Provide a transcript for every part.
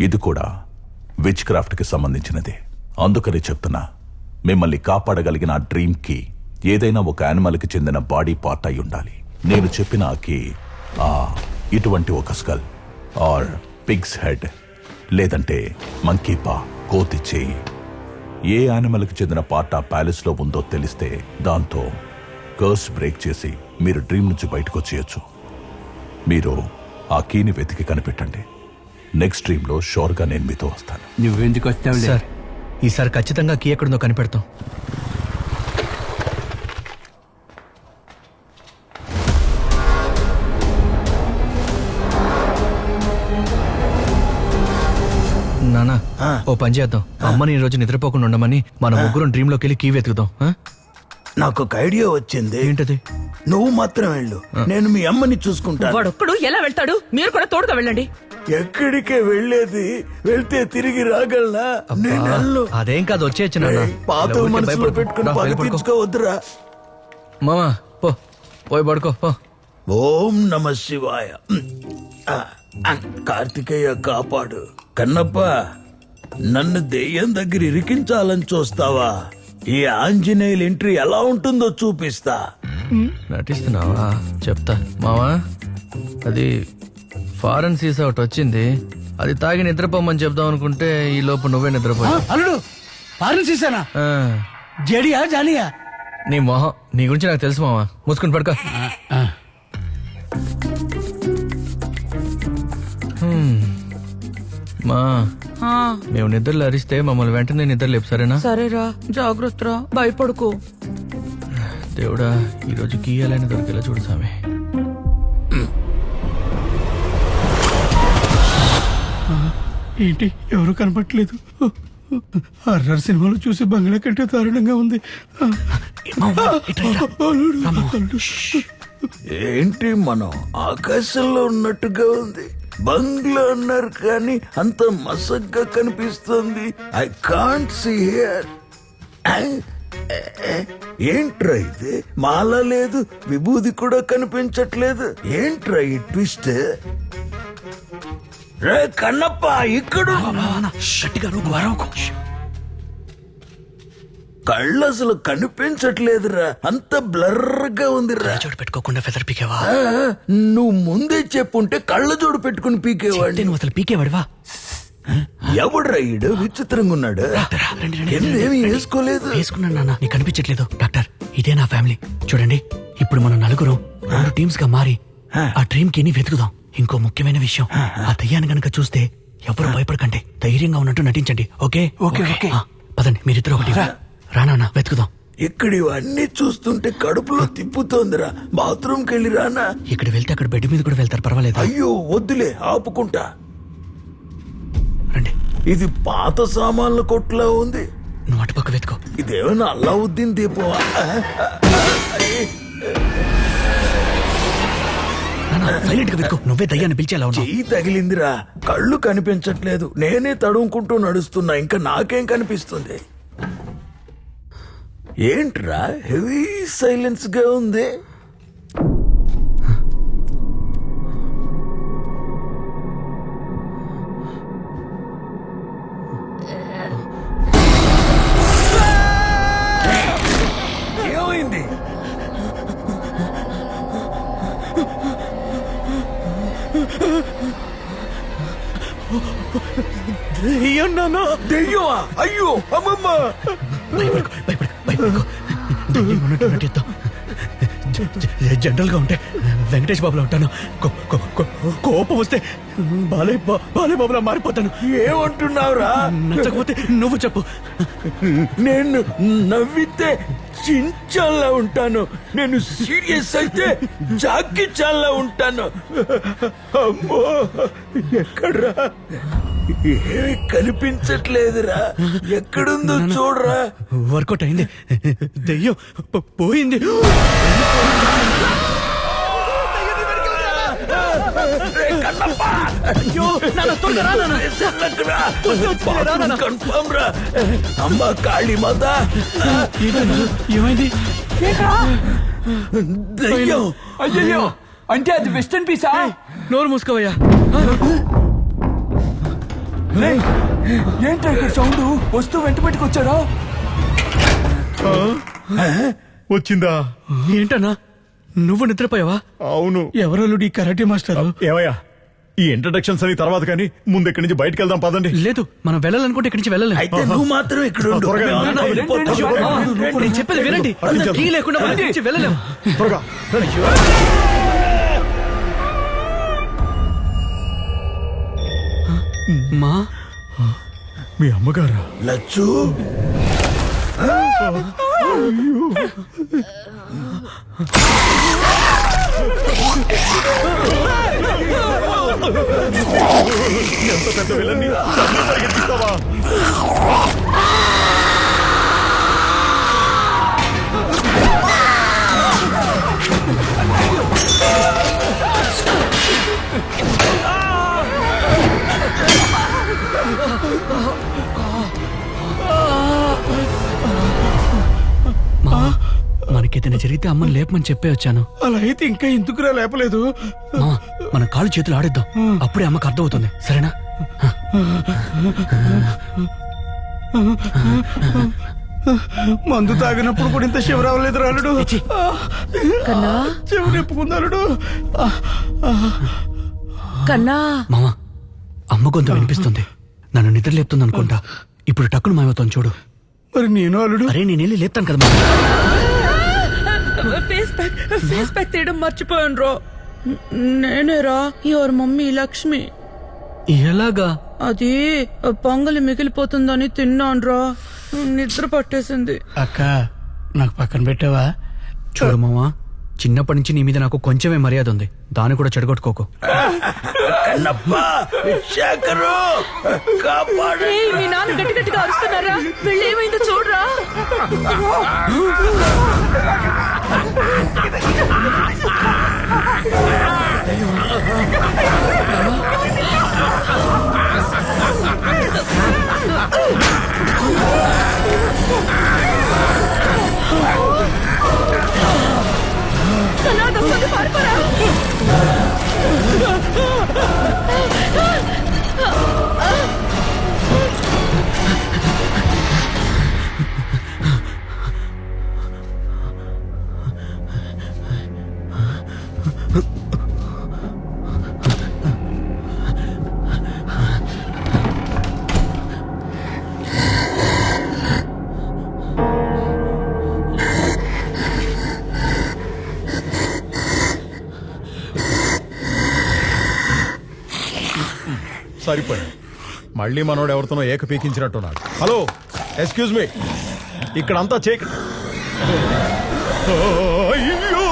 ఇది కూడా విచ్ క్రాఫ్ట్కి సంబంధించినదే. అందుకని చెప్తున్నా మిమ్మల్ని కాపాడగలిగిన ఆ డ్రీమ్కి ఏదైనా ఒక యానిమల్కి చెందిన బాడీ పార్ట్ అయి ఉండాలి. నేను చెప్పిన ఆకి కీ ఆ ఇటువంటి ఒక స్కల్ ఆర్ పిగ్స్ హెడ్ లేదంటే మంకీ పా కోతి చేయి ఏ యానిమల్కి చెందిన పార్ట్ ఆ ప్యాలెస్లో ఉందో తెలిస్తే దాంతో కర్స్ బ్రేక్ చేసి మీరు డ్రీమ్ నుంచి బయటకు వచ్చేయచ్చు. మీరు ఆ కీని వెతికి కనిపెట్టండి. నెక్స్ట్ డ్రీమ్లో షోర్గా నేను మీతో వస్తాను. నువ్వెందుకు వస్తావులే? సార్ ఈసారి ఖచ్చితంగా కీ ఎక్కడుందో కనిపెడతాం. నానా ఓ పని చేద్దాం. అమ్మని ఈ రోజు నిద్రపోకుండా ఉండమని మన ముగ్గురం డ్రీమ్లోకి వెళ్ళి కీ వెతుకుదాం ఆ? నాకు ఒక ఐడియా వచ్చింది. ఏంటది? నువ్వు మాత్రం వెళ్ళు. నేను మీ అమ్మని చూసుకుంటాను. వాడొక్కడు ఎలా వెళ్తాడు? మీరు కూడా తోడుగా వెళ్ళండి. ఎక్కడికే వెళ్ళేది? వెళ్తే తిరిగి రాగలనా? నేను వెళ్ళను. అదేం కాదు వచ్చేయచ్చు నాన్న. ఏయ్, పాత ఊరికే మనసులో భయపడకు. పెట్టుకుని రా, పగ. తీర్చుకోవద్దురా. మామా పో పోయి పడుకో పో. ఓం నమ శివాయ. ఆ, ఆ, కార్తికేయ కాపాడు. కన్నప్ప నన్ను దెయ్యం దగ్గర ఇరికించాలని చూస్తావా? ఈ ఆంజనేయుల ఎంట్రీ ఎలా ఉంటుందో చూపిస్తా. నటిస్తున్నావా? చెప్తా. మావా అది ఫారెన్ సీసా ఒకటి వచ్చింది. అది తాగి నిద్రపోమని చెప్దాం అనుకుంటే ఈ లోపు నువ్వే నిద్రపోయా అల్లుడు చేశానా ఆ, జడియా జానియా? నీ మొహం నీ గురించి నాకు తెలుసు మావా. మూసుకుని పడుకో. మా మేము నిద్రలు అరిస్తే మమ్మల్ని వెంటనే నిద్ర లేపు సరేనా? సరేరా. జాగ్రత్తరా. భయపడుకో. దేవుడా ఈరోజు గీయాలని దొరికేలా చూడు స్వామి. ఏంటి? ఎవరు కనపట్లేదు హర్రర్ సినిమాలో చూసి బంగ్లా కంటే దారుణంగా ఉంది. ఏంటి మనం ఆకాశంలో ఉన్నట్టుగా ఉంది? బంగ్లా అన్నారు కానీ అంత మసగ్గా కనిపిస్తుంది. ఐ కాంట్ సీ హియర్ ఏంట్రా ఇది? మాల లేదు విభూది కూడా కనిపించట్లేదు. ఏంట్రా ఈ ట్విస్ట్? రే కన్నప్ప ఇక్కడ కళ్ళు అసలు కనిపించట్లేదురా. అంత బ్లర్గా ఉందిరా. చోటు పెట్టుకోకుండా ఫెదర్ పీకేవా? ఆ, నువ్వు ముందే చెప్పుంటే కళ్ళ జోడు పెట్టుకుని పీకేవాడిని. నువ్వు అసలు పీకేవాడివా? ఎవడ్రా ఈడు? విచిత్రంగా ఉన్నాడు. ఏమీ వేసుకోలేదు? వేసుకున్నాను నాన్న. నీకు కనిపించట్లేదు. డాక్టర్ ఇదే నా ఫ్యామిలీ చూడండి ఇప్పుడు మనం నలుగురు రెండు టీమ్స్గా మారి ఆ. డ్రీమ్కి వెతుకుదాం. ఇంకో ముఖ్యమైన విషయం ఆ. దయ్యాన్ని గనక చూస్తే ఎవరు భయపడకండి. ధైర్యంగా ఉన్నట్టు నటించండి. ఓకే? Okay, okay. ఆ, పదండి మీరిద్దరు ఒకటి రానా వెతుకుదాం. ఇక్కడ ఇవన్నీ చూస్తుంటే కడుపులో తిప్పుతోందిరా. బాత్రూమ్ కెళ్ళి రానా ఇక్కడ వెళ్తే అక్కడ బెడ్ మీద కూడా వెళ్తారు పర్వాలేదు? అయ్యో వద్దులే ఆపుకుంటా. రండి. ఇది పాత సామాన్ల కొట్లా ఉంది. నువ్వు అటుపక్క వెతుకో. ఇదేమైనా అల్లావుద్దీన్ దీపం? సైలెంట్గా వెతుకో. నువ్వే దయ్యాన్ని పిలిచేలా ఉన్నావు. చెయ్యి తగిలిందిరా. కళ్ళు కనిపించట్లేదు. నేనే తడుముకుంటూ నడుస్తున్నా. ఇంకా నాకేం కనిపిస్తుంది? ఏంట్రా? హెవీ సైలెన్స్గా ఉంది. ఏమైంది? దెయ్యమా? అయ్యో అమ్మమ్మ! భయపడకు భయపడకు భయపడకు దయ్యం ఉన్నట్టు నటిద్దాం జనరల్గా ఉంటే వెంకటేష్ బాబులో ఉంటాను. కోపం వస్తే బాలే బాలే బాబులా మారిపోతాను. ఏమంటున్నావురా? నచ్చకపోతే నువ్వు చెప్పు. నేను నవ్వితే చించల్లా ఉంటాను. నేను సీరియస్ అయితే జాకి చాలా ఉంటాను. అమ్మో ఎక్కడ్రా? ఏమీ కనిపించట్లేదురా. ఎక్కడుందో చూడరా. వర్కౌట్ అయింది. దయ్యం పోయింది. అయ్యో కన్ఫర్మ్ రా అమ్మ కాళీ మాత ఏమైంది? అయ్యయ్యో. అంటే అది వెస్టర్న్ పీసా? నోరు మూసుకోవయ్యా. ఏంట్రా ఇక్కడ సౌండ్? వస్తూ వెంట పెట్టుకొచ్చారా వచ్చిందా? ఏంటన్నా? నువ్వు నిద్రపోయావా? అవును. ఎవరల్లుడు ఈ కరాటే మాస్టర్? ఏమయ్యా ఈ ఇంట్రడక్షన్స్ అని తర్వాత కానీ ముందు ఇక్కడి నుంచి బయటకు వెళ్దాం పదండి. లేదు మనం వెళ్ళాలనుకుంటే ఇక్కడి నుంచి వెళ్ళలేం. అయితే నువ్వు మాత్రం ఇక్కడ నేను చెప్పేది వినండి. లేకుండా మనం మా? మీ అమ్మగారా? లచ్చు? ఎంత పెద్ద పరిగెత్తిస్తావా? జరిగితే అమ్మని లేపమని చెప్పే వచ్చాను. అలా అయితే ఇంకా ఎందుకురా లేపలేదు? మన కాళ్ళు చేతులు ఆడిద్దాం. అప్పుడే అమ్మకి అర్థమవుతుంది. సరేనా? మందు తాగినప్పుడు కూడా ఇంత శివ రావలేదు రాలుడు కన్నా? చెవు నిప్పుకుందాలుడు కన్నా? మామ అమ్మ గొంతు వినిపిస్తుంది. నన్ను నిద్ర లేపుతుంది అనుకుంటా. ఇప్పుడు టక్కును మాయవుతాను చూడు. మరి నేను అల్లుడు? అరే నేను వెళ్ళి లేపుతాను కదా. ఫేస్ ప్యాక్ ఫేస్ ప్యాక్ తీయడం మర్చిపోయాను రో. నేనేరా? ఎవరి మమ్మీ లక్ష్మి. ఎలాగా? అది పొంగలి మిగిలిపోతుందని తిన్నాను రా. నిద్ర పట్టేసింది. అక్క నాకు పక్కన పెట్టావా? చూడు మామ చిన్నప్పటి నుంచి నీ మీద నాకు కొంచెమే మర్యాద ఉంది. దాన్ని కూడా చెడగొట్టుకోకు. మీ నాన్న గట్టి గట్టిగా అరుస్తున్నారా? వెళ్ళి ఏమైందో చూడరా పారిపోరా సరిపడి. మళ్ళీ మనోడు ఎవరితోనో ఏక పీకించినట్టున్నాడు. Hello excuse me. ఇక్కడంతా చేక అయ్యో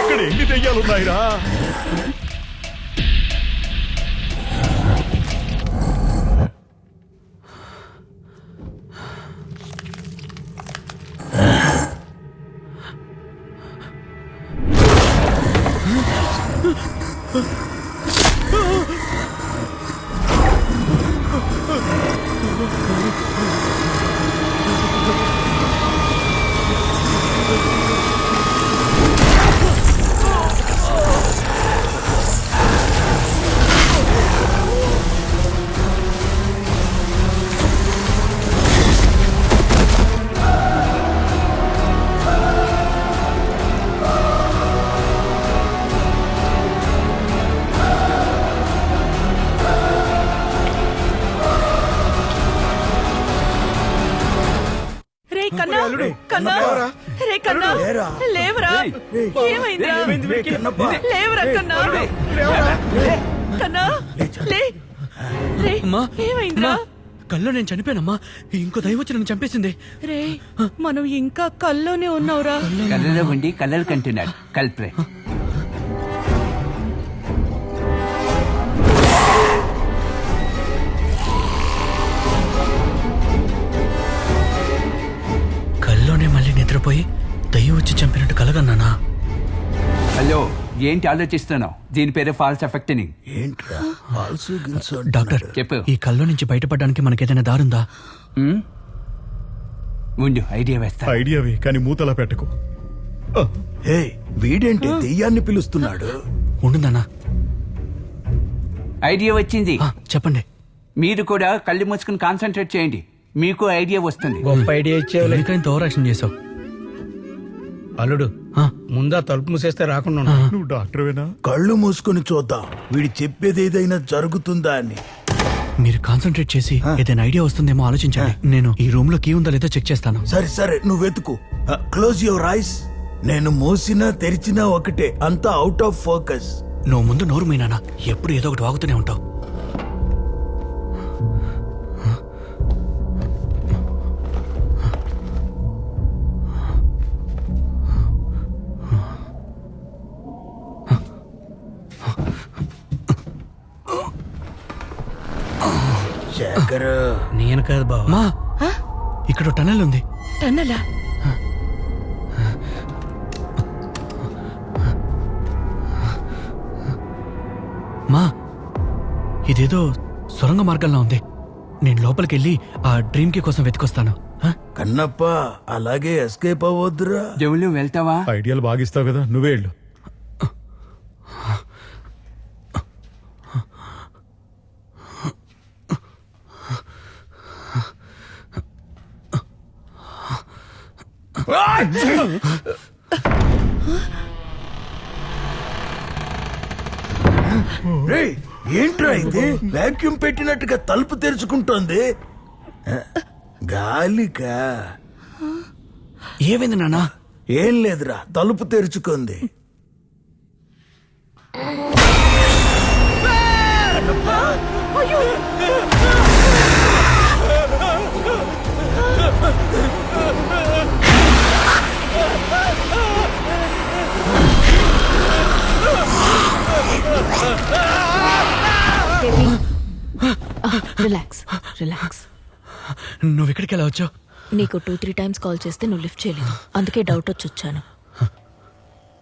ఇక్కడ ఎన్ని దెయ్యాలున్నాయిరా? కన్నా. కన్నా. రే కన్నా? లేవరా లేవరా? కన్నా? కన్నా లే. రే అమ్మా ఏమైందిరా? కల్లో నేను చనిపోయానమ్మా. ఇంకో దైవం వచ్చి నన్ను చంపేసింది. రే మనం ఇంకా కల్లోనే ఉన్నావురా. కళ్ళలో ఉండి కళ్ళలు కంటున్నాడు. కల్ప్రే నిద్రపోయి దయ్యం వచ్చి చంపినట్టు కలగన్నానా హలో ఏంటి ఆలోచిస్తున్నావు? దీని పేరే ఫాల్స్ ఎఫెక్టింగ్ ఏంట్రా? ఫాల్స్ గిల్స్ డాక్టర్ చెప్పు. ఈ కల్లో నుంచి బయటపడడానికి మనకేదైనా దారుందా? ఉండు ఐడియా వేస్తా. ఐడియావి కానీ మూతలా పెట్టకు. హే వీడేంటి దెయ్యాన్ని పిలుస్తున్నాడు? ఉండుందన్నా ఐడియా వచ్చింది. చెప్పండి. మీరు కూడా కళ్ళు మూసుకుని కాన్సన్ట్రేట్ చేయండి. మీకు ఐడియా వస్తుంది. గొప్ప ఐడియా ఇచ్చేవాళ్ళే. ఎందుకంత ఓవర్ యాక్షన్ చేసావు. అల్లుడు ఆ, ముందా తలుపు మూసేస్తే రాకుండా. నువ్వు డాక్టర్వేనా కళ్ళు మూసుకొని చూద్దాం. వీడి చెప్పేది ఏదైనా జరుగుతుందా అని. మీరు కాన్సన్ట్రేట్ చేసి ఏదైనా ఐడియా వస్తుందేమో ఆలోచించండి. నేను ఈ రూమ్లో కీ ఉందా లేదో చెక్ చేస్తాను. సరే సరే నువ్వు వెతుకు. క్లోజ్ యువర్ ఐస్ నేను మూసినా తెరిచినా ఒకటే. అంతా అవుట్ ఆఫ్ ఫోకస్ నువ్వు ముందు నోరు మీనానా ఎప్పుడు ఏదో ఒకటి వాగుతూనే ఉంటావు. శేఖర్ నేను కాదు బావ. మా. ఇక్కడ టనల్ ఉంది. టన్నలా మా. ఇదేదో సొరంగ మార్గంలో ఉంది. నేను లోపలికి వెళ్ళి ఆ డ్రీమ్కి కోసం వెతికొస్తాను? కన్నప్ప అలాగే ఎస్కేప్ అవ్వద్దురా. జవులు వెళ్తావా? ఐడియాలు బాగా ఇస్తావు కదా నువ్వే వెళ్ళు. రేయ్ ఏంట్రా ఇది? వాక్యూమ్ పెట్టినట్టుగా తలుపు తెరుచుకుంటోంది. గాలికా. ఏమైంది నాన్నా? ఏం లేదురా తలుపు తెరుచుకుంది. రిలాక్స్ రిలాక్స్ నువ్వు ఇక్కడికి ఎలా వచ్చావు? నీకు టూ త్రీ టైమ్స్ కాల్ చేస్తే నువ్వు లిఫ్ట్ చేయలేదు. అందుకే డౌట్ వచ్చి వచ్చాను.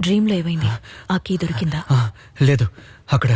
డ్రీమ్లో ఏమైంది? ఆ కీ దొరికిందా? లేదు. అక్కడ